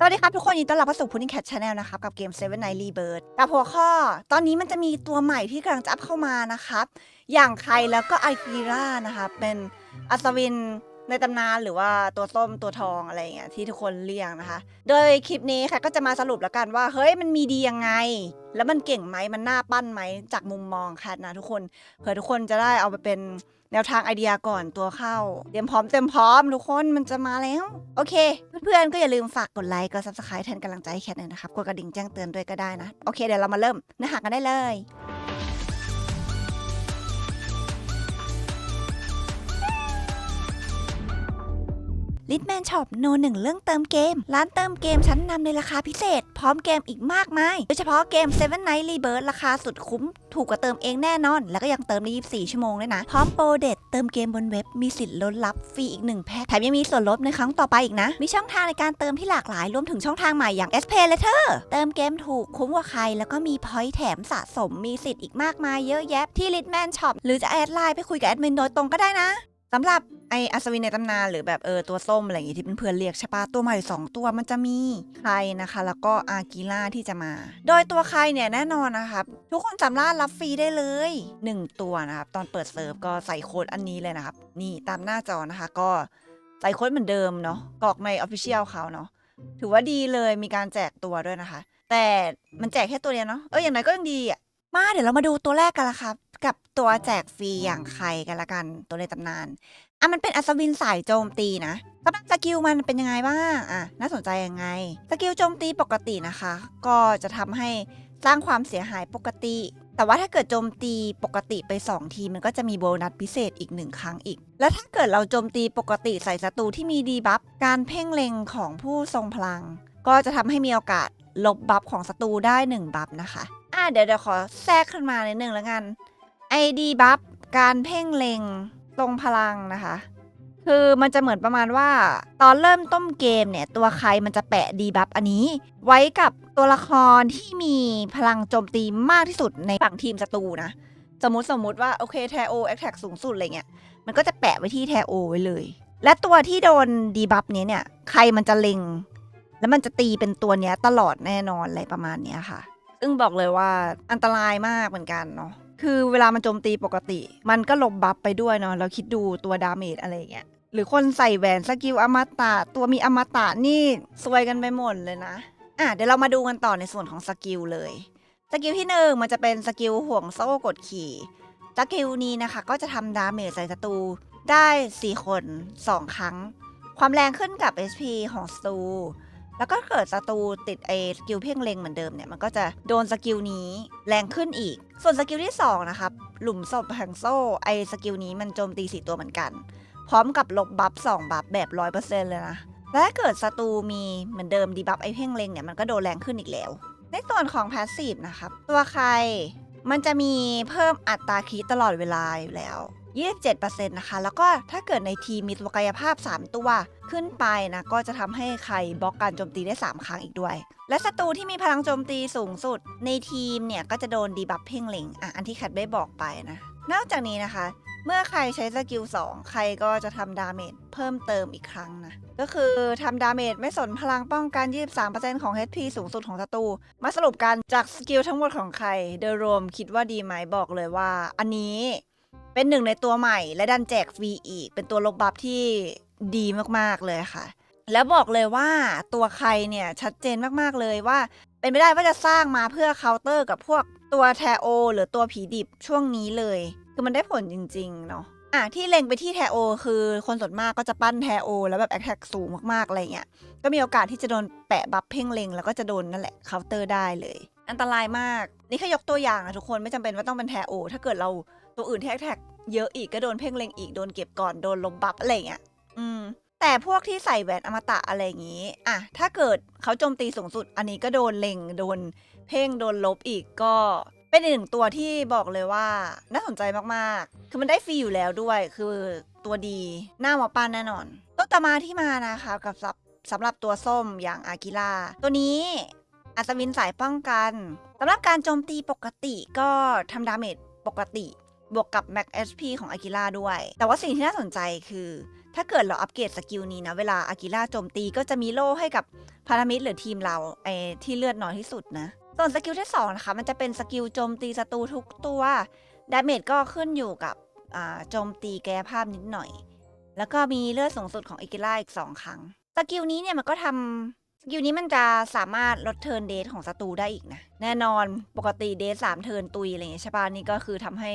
สวัสดีครับทุกคนยินดีต้อนรับเข้าสู่พุทธิแคทชาแนลนะครับ กับเกม Seven Night Rebirth กับหัวข้อ ตอนนี้มันจะมีตัวใหม่ที่กำลังจะอัพเข้ามานะครับ อย่างใครแล้วก็ไอกีร่านะครับเป็นอัศวิน ในตำนานหรือว่าตัวส้มตัวทองอะไรอย่างเงี้ยที่ทุกคนเรียกนะคะ โดยคลิปนี้ค่ะก็จะมาสรุปแล้วกันว่า เฮ้ยมันมีดียังไง แล้วมันเก่งไหมมันน่าปั้นไหมจากมุมมองแคทนะทุกคนเผื่อทุกคนจะได้เอาไปเป็นแนวทางไอเดียก่อนตัวเข้า เตรียมพร้อมเต็มพร้อมทุกคนมันจะมาแล้ว โอเค เพื่อนๆก็อย่าลืมฝากกดไลค์กด subscribe แทนกำลังใจให้แคทหน่อยนะครับกดกระดิ่งแจ้งเตือนด้วยก็ได้นะ โอเคเดี๋ยวเรามาเริ่มเนื้อหากันได้เลย ลิทแมนช็อปโนหนึ่งเรื่องเติมเกม ร้านเติมเกมชั้นนำในราคาพิเศษ พร้อมเกมอีกมากมาย โดยเฉพาะเกม Seven Night Rebirth ราคาสุดคุ้ม ถูกกว่าเติมเองแน่นอน แล้วก็ยังเติมได้24 ชั่วโมงด้วยนะ พร้อมโปรเด็ดเติมเกมบนเว็บมีสิทธิ์ลดรับฟรีอีก 1 แพ็คแถมยังมีส่วนลดในครั้งต่อไปอีกนะ มีช่องทางในการเติมที่หลากหลายรวมถึงช่องทางใหม่อย่าง S Pay Letter เติมเกมถูกคุ้มกว่าใคร แล้วก็มีพอยต์แถมสะสมมีสิทธิ์อีกมากมายเยอะแยะที่ Litman Shop หรือจะแอดไลน์ไปคุยกับแอดมินโดยตรงก็ได้นะ สำหรับไออัศวินในตำนานหรือแบบเออตัวส้มอะไรอย่างงี้ที่เพื่อนๆเรียกใช่ปะตัวใหม่สองตัวมันจะมีใครนะคะ แล้วก็อากิล่าที่จะมา โดยตัวใครเนี่ยแน่นอนนะครับ ทุกคนสามารถรับฟรีได้เลย 1 ตัวนะครับ ตอนเปิดเซิร์ฟก็ใส่โค้ดอันนี้เลยนะครับ นี่ตามหน้าจอนะคะ ก็ใส่โค้ดเหมือนเดิมเนาะกรอกใน Official เขาเนาะถือว่าดีเลยมีการแจกตัวด้วยนะคะ แต่มันแจกแค่ตัวเดียวเนาะเอออย่างไรก็ยังดีอะ มาเดี๋ยวเรามาดูตัวแรกกันละครับ กับตัวแจกฟรีอย่างใครกันละกันตัวในตำนานอะมันเป็นอัศวินสายโจมตีนะสำหรับสกิลมันเป็นยังไงบ้างอะน่าสนใจยังไงสกิลโจมตีปกตินะคะ ก็จะทำให้สร้างความเสียหายปกติ แต่ว่าถ้าเกิดโจมตีปกติไป 2 ทีมันก็จะมีโบนัสพิเศษอีก 1 ครั้งอีก แล้วถ้าเกิดเราโจมตีปกติใส่ศัตรูที่มีดีบัฟการเพ่งเล็งของผู้ทรงพลัง ก็จะทำให้มีโอกาสลบบัฟของศัตรูได้ 1 บัฟนะคะ เดี๋ยวเดี๋ยวขอแทรกขึ้นมาในดนึงแล้วกัน ID บัฟการเพ่งเล็งทรงพลังนะคะ คือมันจะเหมือนประมาณว่า ตอนเริ่มต้นเกมเนี่ย ตัวใครมันจะแปะดีบัฟอันนี้ ไว้กับตัวละครที่มีพลังโจมตีมากที่สุดในฝั่งทีมศัตรูนะ สมมติสมมติว่า โอเคแทโอแอคแท็กสูงสุดอะไรเงี้ยมันก็จะแปะไว้ที่แทโอไว้เลย และตัวที่โดนดีบัฟเนี้ยเนี่ยใครมันจะเล็ง แล้วมันจะตีเป็นตัวเนี้ยตลอดแน่นอนอะไรประมาณเนี้ยค่ะ ซึ่งบอกเลยว่าอันตรายมากเหมือนกันเนาะคือเวลามันโจมตีปกติ มันก็ลบบัฟไปด้วยเนาะเราคิดดูตัวดาเมจอะไรอย่างเงี้ยหรือคนใส่แหวนสกิลอมตะ ตัวมีอมตะนี่ซวยกันไปหมดเลยนะอะเดี๋ยวเรามาดูกันต่อในส่วนของสกิลเลยสกิลที่หนึ่งมันจะเป็นสกิลห่วงโซ่กดขี่สกิลนี้นะคะ ก็จะทำดาเมจใส่ศัตรูได้ 4 คน 2 ครั้ง ความแรงขึ้นกับ SP ของศัตรู แล้วก็เกิดศัตรูติดไอ้สกิลเพ่งเล็งเหมือนเดิมเนี่ยมันก็จะโดนสกิลนี้แรงขึ้นอีก ส่วนสกิลที่2นะครับหลุมศพแห่งโซ่ไอ้สกิลนี้มันโจมตีสีตัวเหมือนกัน พร้อมกับลบบัฟ2บัฟแบบ 100%เลยนะและเกิดศัตรูมีเหมือนเดิมดีบัฟไอ้เพ่งเล็งเนี่ยมันก็โดนแรงขึ้นอีกแล้ว ในส่วนของพาสซีฟนะครับตัวใครมันจะมีเพิ่มอัตราคีตลอดเวลาอยู่แล้ว 27%นะคะ แล้วก็ถ้าเกิดในทีมมีตัวกายภาพ 3 ตัวขึ้นไปนะก็จะทำให้ใครบล็อกการโจมตีได้ 3 ครั้งอีกด้วย และศัตรูที่มีพลังโจมตีสูงสุด ในทีมเนี่ยก็จะโดนดีบัฟเพ่งเล็งอะอันที่แคัดได้บอกไปนะ นอกจากนี้นะคะ เมื่อใครใช้สกิล2 ใครก็จะทำดาเมจเพิ่มเติมอีกครั้งนะ ก็คือทำดาเมจไม่สนพลังป้องกัน 23%ของ HP สูงสุดของศัตรู มาสรุปกันจากสกิลทั้งหมดของใคร โดยรวมคิดว่าดีไหมบอกเลยว่า อันนี้ เป็นหนึ่งในตัวใหม่ และดันแจกฟรีอีก เป็นตัวลบบัฟที่ดีมากๆเลยค่ะ แล้วบอกเลยว่าตัวใครเนี่ยชัดเจนมากๆเลยว่า เป็นไม่ได้ว่าจะสร้างมาเพื่อเคาน์เตอร์กับพวกตัวแทโอ หรือตัวผีดิบช่วงนี้เลย คือมันได้ผลจริง ๆ เนาะอะที่เล็งไปที่แทโอ คือคนส่วนมากก็จะปั้นแทโอ แล้วแบบแอคแท็กสูงมากๆอะไรเงี้ยก็มีโอกาสที่จะโดนแปะบัฟเพ่งเล็งแล้วก็จะโดนนั่นแหละเคาน์เตอร์ได้เลย อันตรายมาก นี่แค่ยกตัวอย่างนะทุกคนไม่จำเป็นว่าต้องเป็นแทโอ ถ้าเกิดเราตัวอื่นแอคแท็ก เยอะอีกก็โดนเพ่งเล็งอีกโดนเก็บก่อนโดนลบบัฟอะไรเงี้ยอืม แต่พวกที่ใส่แหวนอมตะอะไรอย่างนี้ อะ ถ้าเกิดเขาโจมตีสูงสุด อันนี้ก็โดนเล็งโดน เพ่งโดนลบอีกก็เป็นอีกหนึ่งตัวที่บอกเลยว่า น่าสนใจมากๆ คือมันได้ฟรีอยู่แล้วด้วย คือตัวดีหน้าหมอปานแน่นอนตัวต่อมาที่มานะคะกับสำสำหรับตัวส้มอย่างอากิล่าตัวนี้อัศวินสายป้องกันสำหรับการโจมตีปกติก็ทำดาเมจปกติ บวกกับ Max HP ของอากิล่าด้วย แต่ว่าสิ่งที่น่าสนใจคือ ถ้าเกิดเราอัปเกรดสกิลนี้นะ เวลาอากิล่าโจมตีก็จะมีโล่ให้กับพันธมิตรหรือทีมเราไอ้ที่เลือดน้อยที่สุดนะ ส่วนสกิลที่สองนะคะมันจะเป็นสกิลโจมตีศัตรูทุกตัวดาเมจก็ขึ้นอยู่กับอ่าโจมตีกายภาพนิดหน่อย แล้วก็มีเลือดสูงสุดของอากิล่าอีกสองครั้งสกิลนี้เนี่ยมันก็ทำสกิลนี้มันจะสามารถลดเทิร์นเดทของศัตรูได้อีกนะ แน่นอนปกติเดทสามเทิร์นตุยอะไรอย่างเงี้ยใช่ปะนี่ก็คือทำให้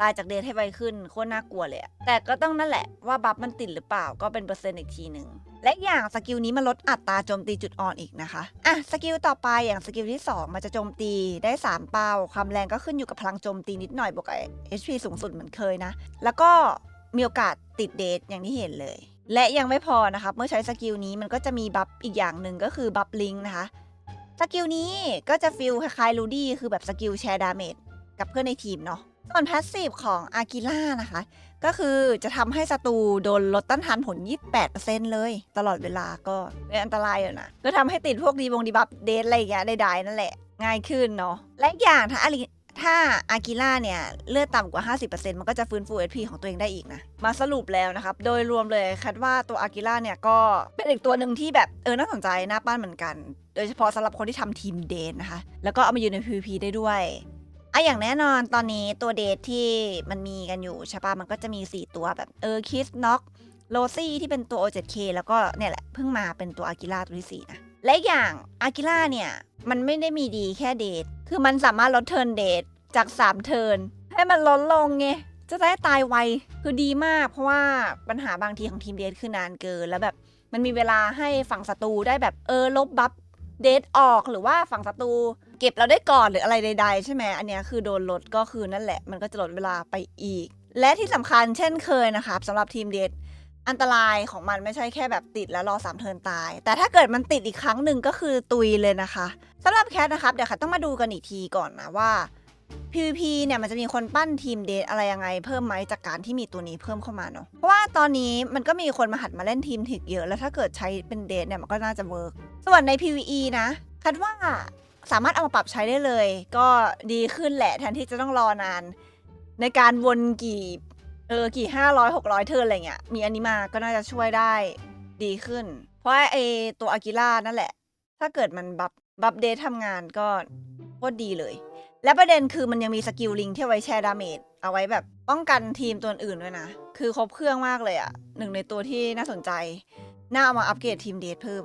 ตายจากเดทให้ไวขึ้นโคตรน่ากลัวเลยแต่ก็ต้องนั่นแหละว่าบัฟมันติดหรือเปล่าก็เป็นเปอร์เซ็นต์อีกทีหนึ่งและอย่างสกิลนี้มันลดอัตราโจมตีจุดอ่อนอีกนะคะ อะสกิลต่อไปอย่างสกิลที่ 2 มันจะโจมตีได้ 3 เป้า ความแรงก็ขึ้นอยู่กับพลังโจมตีนิดหน่อยบวกกับ HP สูงสุดเหมือนเคยนะ แล้วก็มีโอกาสติดเดทอย่างที่เห็นเลย และยังไม่พอนะครับเมื่อใช้สกิลนี้มันก็จะมีบัฟอีกอย่างหนึ่งก็คือบัฟลิงนะคะสกิลนี้ก็จะฟิลคล้ายๆลูดี้คือแบบสกิลแชร์ดาเมจกับเพื่อนในทีมเนาะ ส่วนพาสซีฟของอากิล่านะคะ ก็คือจะทำให้ศัตรูโดนลดต้านทานผล 28%เลย ตลอดเวลาก็เป็นอันตรายอยู่นะ ก็ทำให้ติดพวกดีบงดีบัฟเดทอะไรอย่างเงี้ยได้ๆนั่นแหละ ง่ายขึ้นเนาะ และอย่างถ้าอาริถ้าอากิล่าเนี่ยเลือดต่ำกว่า 50%มันก็จะฟื้นฟู HP ของตัวเองได้อีกนะ มาสรุปแล้วนะครับ โดยรวมเลยคัดว่าตัวอากิล่าเนี่ยก็เป็นอีกตัวหนึ่งที่แบบเออน่าสนใจน่าป้านเหมือนกัน โดยเฉพาะสำหรับคนที่ทำทีมเดทนะคะ แล้วก็เอามาอยู่ใน PVP ได้ด้วย อะอย่างแน่นอนตอนนี้ตัวเดทที่มันมีกันอยู่ใช่ปะมันก็จะมี 4 ตัวแบบเออคิสน็อกโรซี่ที่เป็นตัว O7K แล้วก็เนี่ยแหละเพิ่งมาเป็นตัวอากิล่าตัวที่ 4 นะ และอีกอย่างอากิล่าเนี่ย มันไม่ได้มีดีแค่เดท คือมันสามารถลดเทิร์นเดทจาก 3 เทิร์นให้มันลดลงไง จะได้ตายไว คือดีมากเพราะว่าปัญหาบางทีของทีมเดทคือนานเกิน แล้วแบบมันมีเวลาให้ฝั่งศัตรูได้แบบเออลบบัฟ เดทออกหรือว่าฝั่งศัตรูเก็บเราได้ก่อนหรืออะไรใด ๆ ใช่ไหมอันเนี้ยคือโดนลดก็คือนั่นแหละ มันก็จะลดเวลาไปอีก และที่สำคัญเช่นเคยนะครับสำหรับทีมเดทอันตรายของมันไม่ใช่แค่แบบติดแล้วรอสามเทินตาย แต่ถ้าเกิดมันติดอีกครั้งหนึ่งก็คือตุยเลยนะคะสำหรับแคทนะครับเดี๋ยวค่ะต้องมาดูกันอีกทีก่อนนะว่า PVP เนี่ยมันจะมีคนปั้นทีมเดทอะไรยังไงเพิ่มไหมจากการที่มีตัวนี้เพิ่มเข้ามาเนาะเพราะว่าตอนนี้มันก็มีคนมาหัดมาเล่นทีมถึกเยอะ แล้วถ้าเกิดใช้เป็นเดทเนี่ยมันก็น่าจะเวิร์กส่วนใน PVE นะคัดว่าสามารถเอามาปรับใช้ได้เลย ก็ดีขึ้นแหละแทนที่จะต้องรอนาน ในการวนกี่เออกี่ห้าร้อยหกร้อยเทิร์นอะไรเงี้ยมีอันนี้มาก็น่าจะช่วยได้ดีขึ้น เพราะไอตัวอากิล่านั่นแหละ ถ้าเกิดมันบัฟบัฟเดททำงานก็โคตรดีเลย และประเด็นคือมันยังมีสกิลลิงที่ไว้แชร์ดาเมจเอาไว้แบบป้องกันทีมตัวอื่นด้วยนะ คือครบเครื่องมากเลยอะหนึ่งในตัวที่น่าสนใจ น่าเอามาอัปเกรดทีมเดทเพิ่ม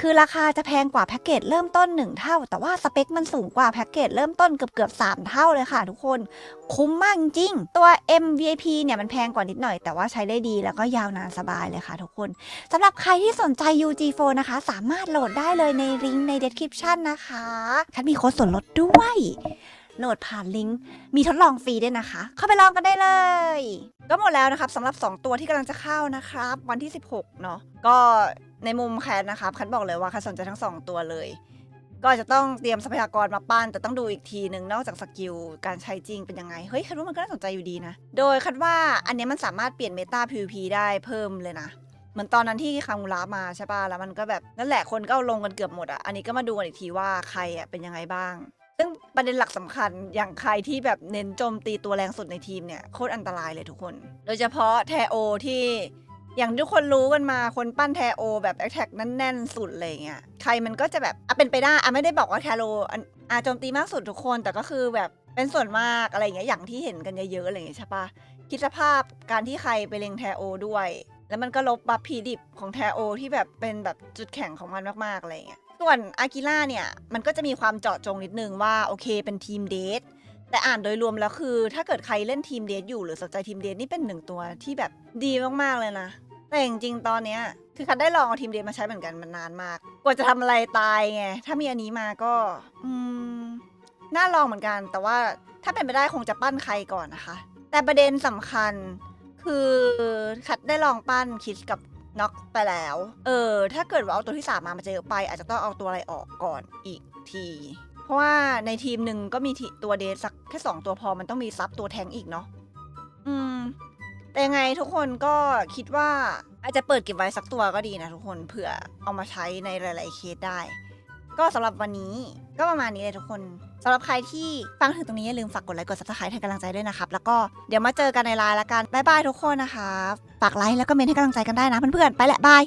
คือราคาจะแพงกว่าแพ็กเกจเริ่มต้น 1 เท่า แต่ว่าสเปคมันสูงกว่าแพ็กเกจเริ่มต้นเกือบเกือบ3เท่าเลยค่ะทุกคน คุ้มมากจริง ตัว MVIP เนี่ยมันแพงกว่านิดหน่อย แต่ว่าใช้ได้ดีแล้วก็ยาวนานสบายเลยค่ะทุกคนสำหรับใครที่สนใจ UG4 นะคะ สามารถโหลดได้เลยในลิงก์ใน description นะคะฉันมีโค้ดส่วนลดด้วยโหลดผ่านลิงก์มีทดลองฟรีด้วยนะคะ เข้าไปลองกันได้เลย ก็หมดแล้วนะครับสำหรับ 2 ตัวที่กำลังจะเข้านะครับ วันที่ 16 เนาะก็ในมุมแคทนะครับคันบอกเลยว่าคันสนใจทั้ง2ตัวเลย ก็จะต้องเตรียมทรัพยากรมาปั้น แต่ต้องดูอีกทีหนึ่งนอกจากสกิลการใช้จริงเป็นยังไง เฮ้ยคันว่ามันก็น่าสนใจอยู่ดีนะ โดยคันว่าอันนี้มันสามารถเปลี่ยนเมตา PVP ได้เพิ่มเลยนะเหมือนตอนนั้นที่คางูระมาใช่ป่ะ แล้วมันก็แบบนั่นแหละคนก็ลงกันเกือบหมดอะ อันนี้ก็มาดูกันอีกทีว่าใครอะเป็นยังไงบ้าง ซึ่งประเด็นหลักสำคัญอย่างใครที่แบบเน้นโจมตีตัวแรงสุดในทีมเนี่ยโคตรอันตรายเลยทุกคน โดยเฉพาะแทโอที่ อย่างทุกคนรู้กันมาคนปั้นแทโอ แบบแอคแท็กแน่นๆสุดเลยเงี้ยใครมันก็จะแบบอะเป็นไปได้อะไม่ได้บอกว่าแทโออะโจมตีมากสุดทุกคน แต่ก็คือแบบเป็นส่วนมากอะไรอย่างเงี้ยอย่างที่เห็นกันเยอะๆอะไรเงี้ยใช่ปะคิดสภาพการที่ใครไปเล็งแทโอด้วย แล้วมันก็ลบบัฟพีดิบของแทโอที่แบบเป็นแบบจุดแข็งของมันมากๆอะไรเงี้ยส่วนอากิล่าเนี่ยมันก็จะมีความเจาะจงนิดนึงว่าโอเคเป็นทีมเดทแต่อ่านโดยรวมแล้วคือ ถ้าเกิดใครเล่นทีมเดทอยู่หรือสนใจทีมเดทนี่เป็นหนึ่งตัวที่แบบดีมากๆเลยนะ แต่จริงๆตอนเนี้ยคือคันได้ลองเอาทีมเดทมาใช้เหมือนกันมันนานมาก กว่าจะทำอะไรตายไง ถ้ามีอันนี้มาก็ อืม น่าลองเหมือนกัน แต่ว่าถ้าเป็นไปได้คงจะปั้นใครก่อนนะคะ แต่ประเด็นสำคัญ คือคัดได้ลองปั้นคิดกับน็อกไปแล้ว เออ ถ้าเกิดว่าเอาตัวที่สามมามาเจอไป อาจจะต้องเอาตัวอะไรออกก่อนอีกที เพราะว่าในทีมหนึ่งก็มีทีตัวเดทสักแค่สองตัวพอมันต้องมีซับตัวแทงอีกเนาะ อืม แต่ยังไงทุกคนก็คิดว่าอาจจะเปิดเก็บไว้สักตัวก็ดีนะทุกคนเผื่อเอามาใช้ในหลาย ๆ เคสได้ ก็สำหรับวันนี้ก็ประมาณนี้เลยทุกคนสำหรับใครที่ฟังถึงตรงนี้อย่าลืมฝากกดไลค์กดซับสไครต์ให้กำลังใจด้วยนะครับ แล้วก็เดี๋ยวมาเจอกันในไลน์ละกันบ๊ายบายทุกคนนะคะฝากไลค์แล้วก็เมนให้กำลังใจกันได้นะเพื่อนๆไปแหละบาย